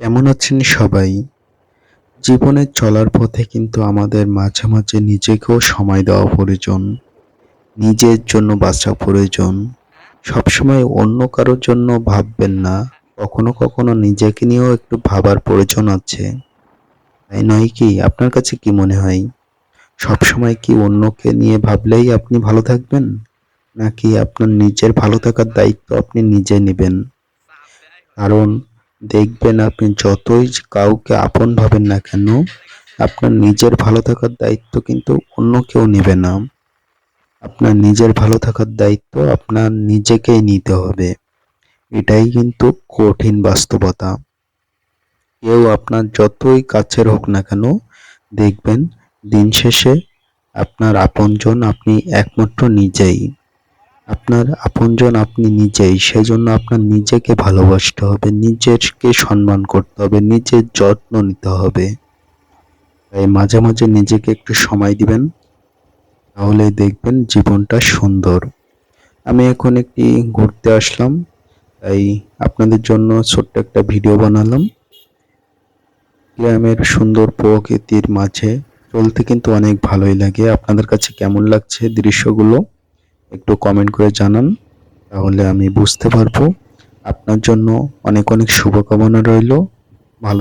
কেমন আছেন সবাই। জীবনে চলার পথে কিন্তু আমাদের মাঝে মাঝে নিজেকেও সময় দেওয়া প্রয়োজন। নিজের জন্য বাঁচা প্রয়োজন। সবসময় অন্য কারোর জন্য ভাববেন না। কখনো কখনো নিজেকে নিয়েও একটু ভাবার প্রয়োজন আছে। তাই নয় কি? আপনার কাছে কি মনে হয়? সবসময় কি অন্যকে নিয়ে ভাবলেই আপনি ভালো থাকবেন? নাকি আপনার নিজের ভালো থাকার দায়িত্ব আপনি নিজে নেবেন? কারণ দেখবেন আপনি যতই কাউকে আপন ভাবেন না কেন, আপনার নিজের ভালো থাকার দায়িত্ব কিন্তু অন্য কেউ নেবে না। আপনার নিজের ভালো থাকার দায়িত্ব আপনার নিজেকেই নিতে হবে। এটাই কিন্তু কঠিন বাস্তবতা। কেউ আপনার যতই কাছের হোক না কেন, দেখবেন দিন শেষে আপনার আপনজন আপনি একমাত্র নিজেই। আপনার আপনজন আপনি নিজেই সেই জন্য আপনার নিজেকে ভালোবাসতে হবে নিজেকে সম্মান করতে হবে, নিজের যত্ন নিতে হবে। তাই মাঝে মাঝে নিজেকে একটু সময় দিবেন, তাহলে দেখবেন জীবনটা সুন্দর। আমি এখন একটি ঘুরতে আসলাম, তাই আপনাদের জন্য ছোট্ট একটা ভিডিও বানালাম। গ্রামের সুন্দর প্রকৃতির মাঝে চলতে কিন্তু অনেক ভালোই লাগে। আপনাদের কাছে কেমন লাগছে দৃশ্যগুলো? একটু কমেন্ট করে জানান, তাহলে আমি বুঝতে পারব। আপনার জন্য অনেক অনেক শুভকামনা রইল। ভালো